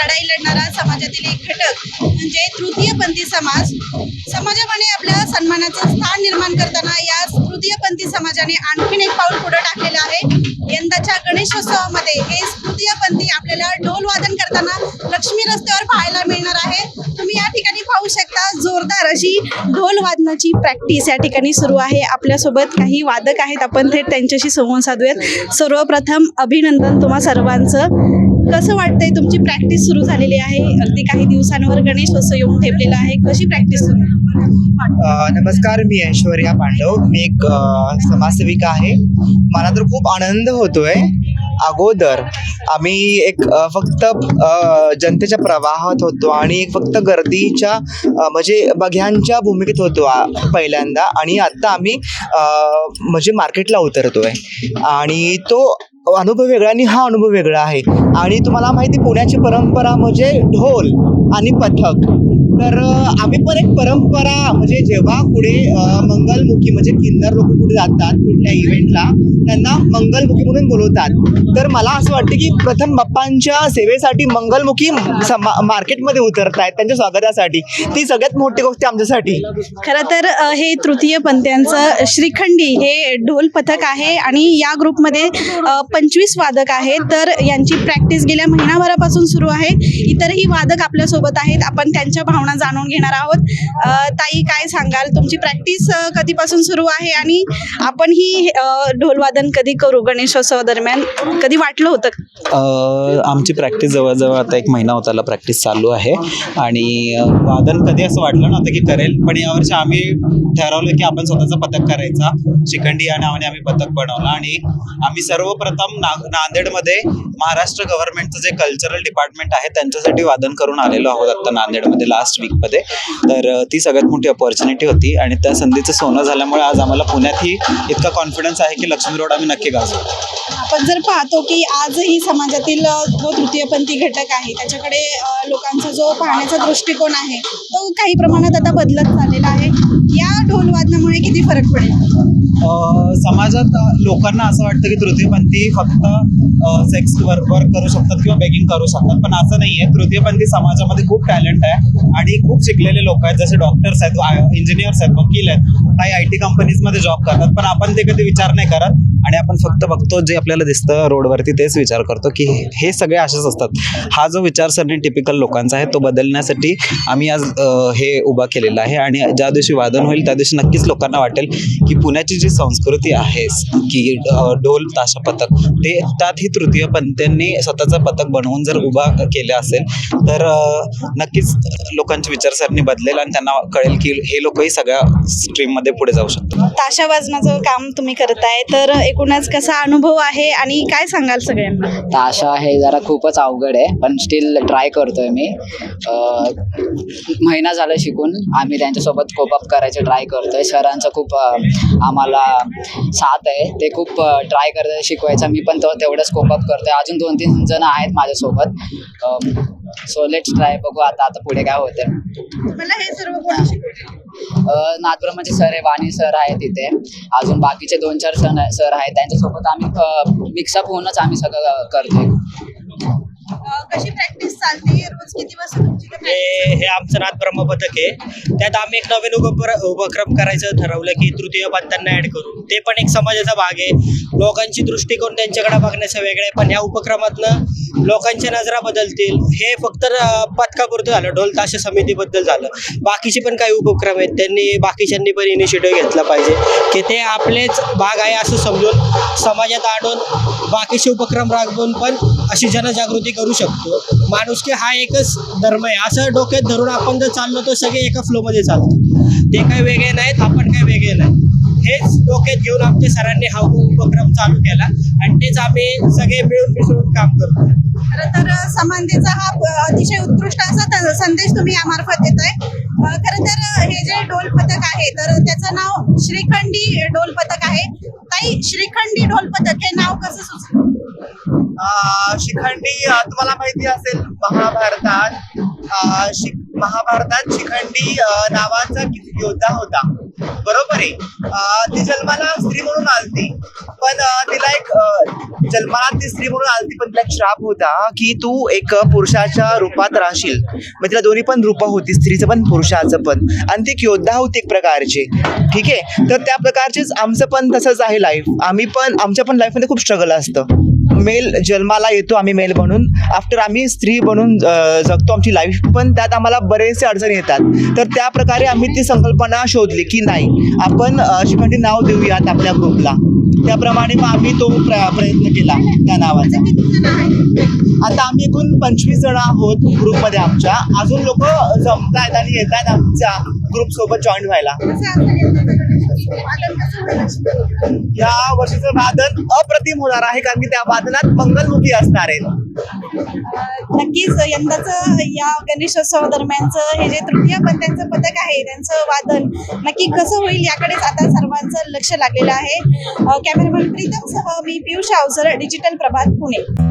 लढाई लढणारा समाजातील एक घटक म्हणजे तृतीयपंथी समाज. समाजामध्ये आपल्या सन्मानाचं स्थान निर्माण करताना या तृतीयपंथी समाजाने आणखीन एक पाऊल पुढे टाकलेलं आहे. यंदाच्या गणेशोत्सवामध्ये हे तृतीयपंथी आपल्याला ढोल वादन करताना लक्ष्मी रस्त्यावर पाहायला मिळणार आहे. तुम्ही या ठिकाणी पाहू शकता जोरदार अशी ढोल वादनाची प्रॅक्टिस या ठिकाणी सुरू आहे. आपल्यासोबत काही वादक आहेत. आपण थेट त्यांच्याशी संवाद साधूयात. सर्वप्रथम अभिनंदन तुम्हा सर्वांचं. कसं वाटतंय तुमची प्रॅक्टिस सुरू झालेली आहे? अगदी काही दिवसांवर गणेशोत्सव येऊन ठेवलेला आहे. कशी प्रॅक्टिस सुरू नमस्कार मी ऐश्वर्या पांडव. मी एक समाजसेविका आहे. मला तर खूप आनंद होतोय. अगोदर आम्ही एक फक्त जनतेच्या प्रवाहात होतो आणि एक फक्त गर्दीच्या म्हणजे बघ्यांच्या भूमिकेत होतो पहिल्यांदा आणि आत्ता आम्ही म्हणजे मार्केटला उतरतोय. आणि तो अनुभव वेगळा आणि हा अनुभव वेगळा आहे. आणि तुम्हाला माहिती पुण्याची परंपरा म्हणजे ढोल आणि पथक. तर आम्ही पण एक परंपरा म्हणजे जेव्हा पुढे मग मंगलमुखी म्हणजे किन्नर लोक कुठे जातात कुठल्या इव्हेंटला त्यांना मंगलमुखी म्हणून बोलवतात. तर मला असं वाटतं की प्रथम बाप्पांच्या सेवेसाठी मंगलमुखी मार्केटमध्ये उतरतायत त्यांच्या स्वागतासाठी. ती सगळ्यात मोठी गोष्ट आमच्यासाठी. खरं तर हे तृतीय पंथ्यांचं श्रीखंडी हे ढोल पथक आहे आणि या ग्रुपमध्ये पंचवीस वादक आहेत. तर यांची प्रॅक्टिस गेल्या महिनाभरापासून सुरू आहे. इतरही वादक आपल्यासोबत आहेत. आपण त्यांच्या भावना जाणून घेणार आहोत. ताई काय सांगाल? तुमची प्रॅक्टिस कधी कधीपासून सुरू आहे आणि आपण ही ढोलवादन कधी करू गणेशोत्सवा दरम्यान? कधी वाटलं होतं? आमची प्रॅक्टिस जवळजवळ आता एक महिना होताला प्रॅक्टिस चालू आहे. आणि वादन कधी असं वाटलं नव्हतं की करेल पण यावर्षी आम्ही ठरवलं की आपण स्वतःचा पथक करायचा. शिखंडी या नावाने आम्ही पथक बनवलं. आणि आम्ही सर्वप्रथम ना नांदेडमध्ये महाराष्ट्र गव्हर्नमेंटचं जे कल्चरल डिपार्टमेंट आहे त्यांच्यासाठी वादन करून आलेलो आहोत आता नांदेडमध्ये लास्ट वीकमध्ये तर ती सगळ्यात मोठी अपॉर्च्युनिटी होती. आणि त्या संधीचं सोनं झाल्यामुळे आज आम्हाला पुण्यातही इतका कॉन्फिडन्स आहे की लक्ष्मी रोड आम्ही नक्की गाजवू. आपण जर पाहतो की आजही समाजातील जो तृतीयपंथी घटक आहे त्याच्याकडे लोकांचा जो पाहण्याचा दृष्टिकोन आहे तो काही प्रमाणात आता बदलत चाललेला आहे. या ढोलवादनामुळे किती फरक पडेल? समाजात लोकांना असं वाटतं की तृतीयपंथी फक्त सेक्स वर्क वर्क करू शकतात किंवा बेगिंग करू शकतात. पण असं नाही आहे तृतीयपंथी समाजामध्ये खूप टॅलेंट आहे आणि खूप शिकलेले लोक आहेत. जसे डॉक्टर्स आहेत इंजिनियर्स आहेत वकील आहेत. काही आय टी कंपनीजमध्ये जॉब करतात. पण आपण ते कधी विचार नाही करत. आणि आपण फक्त बघतो जे आपल्याला दिसतं रोडवरती तेच विचार करतो की हे सगळे असेच असतात. हा जो विचारसरणी टिपिकल लोकांचा आहे तो बदलण्यासाठी आम्ही आज हे उभा केलेला आहे. आणि ज्या दिवशी वादन होईल त्या दिवशी नक्कीच लोकांना वाटेल की पुण्याची जी संस्कृती आहे की ढोल ताशा पथक ते त्यात ही तृतीय पंथ्यांनी स्वतःचं पथक बनवून जर उभा केलं असेल तर नक्कीच लोकांची विचारसरणी बदलेल आणि त्यांना कळेल की हे लोकही सगळ्या स्ट्रीममध्ये पुढे जाऊ शकतात. ताशा वाजनाचं काम तुम्ही करताय तर एकूणच कसा अनुभव आहे आणि काय सांगाल सगळ्यांना? ताशा हे जरा खूपच अवघड आहे पण स्टील ट्राय करतोय मी. अं, महिना झाला शिकून आम्ही त्यांच्यासोबत कोपअप करायचे ट्राय करतोय. सरांचं खूप अं, आम्हाला साथ आहे. ते खूप ट्राय करतात शिकवायचा. मी पण तो तेवढंच कोपअप करतोय. अजून दोन तीन जण आहेत माझ्यासोबत. सो लेट्स ट्राय बघू आता आता पुढे काय होतं मला हे सर्व कोणी शिकवलं? नाथब्रह्माचे सर आहे वाणी सर आहे तिथे. अजून बाकीचे दोन चार सण सर आहेत. त्यांच्यासोबत आम्ही मिक्सअप होऊनच आम्ही सगळं करतोय. कशी प्रॅक्टिस चालते? रोज किती वाजता हे? हे आमचं नाथ ब्रह्म पथक आहे. त्यात आम्ही एक नवीन उपक्र उपक्रम करायचं ठरवलं की तृतीय पंथांना ऍड करू ते पण एक समाजाचा भाग आहे. लोकांची दृष्टिकोन त्यांच्याकडे बघण्याचं वेगळं आहे. पण या उपक्रमातनं लोकांच्या नजरा बदलतील. हे फक्त पथकापुरतं झालं. ढोल ताशा समितीबद्दल झालं. बाकीचे पण काही उपक्रम आहेत. त्यांनी बाकीच्यांनी पण इनिशिएटिव्ह घेतला पाहिजे. की ते आपलेच भाग आहे असं समजून समाजात आणून बाकीचे उपक्रम राबवून पण अशी जनजागृती करू शकतो. माणुसकी हा एकच धर्म आहे. असं डोक्यात धरून आपण जर चाललो तर सगळे एका फ्लोमध्ये चालतो. ते काही वेगळे नाहीत आपण काही वेगळे नाही हेच डोक्यात घेऊन आमच्या सरांनी हा उपक्रम चालू केला आणि तेच आम्ही सगळे मिळून मिसळून काम करतो. खरं तर समानतेचा हा अतिशय उत्कृष्ट असा संदेश तुम्ही यामार्फत देताय. खरं तर हे जे ढोल पथक आहे तर त्याचं नाव श्रीखंडी ढोल पथक आहे. ताई श्रीखंडी ढोल पथक हे नाव कसं सुचलं? शिखंडी तुम्हाला माहिती असेल महाभारतात शिक महाभारतात शिखंडी नावाचा योद्धा होता. बरोबर आहे? ती जन्माला स्त्री म्हणून आलती. पण तिला एक जन्माला ती स्त्री म्हणून आलती पण तिला एक श्राप होता की तू एक पुरुषाच्या रूपात राहशील. मग तिला दोन्ही पण रूप होती स्त्रीचं पण पुरुषाचं पण. आणि ती एक योद्धा होती एक प्रकारची. ठीक आहे? तर त्या प्रकारचेच आमचं पण तसंच आहे लाईफ आम्ही पण आमच्या पण लाईफमध्ये खूप स्ट्रगल असतं. मेल जन्माला येतो आम्ही मेल बनून आफ्टर आम्ही स्त्री बनून जगतो आमची लाईफ पण त्यात आम्हाला बरेचसे अडचणी येतात. तर त्या प्रकारे आम्ही ती संकल्पना शोधली की नाही. आपण शिखंडी नाव देऊयात आपल्या ग्रुपला त्याप्रमाणे मग आम्ही तो प्रयत्न केला त्या नावाचा. आता आम्ही एकूण पंचवीस जण आहोत ग्रुपमध्ये आमच्या. अजून लोक जमतायत आणि येतात आमच्या ग्रुप सोबत जॉईन व्हायला. या वर्षीचं वादन अप्रतिम होणार आहे कारण की त्या वादनात मंगलमुखी असणार आहेत. नक्कीच यंदाचं या गणेशोत्सव दरम्यानचं हे जे तृतीय पंथांचं पथक आहे त्यांचं वादन नक्की कसं होईल याकडेच आता सर्वांचं लक्ष लागलेलं आहे. अ, कॅमेरामॅन प्रीतम सह मी पियुष अवसर डिजिटल प्रभात पुणे.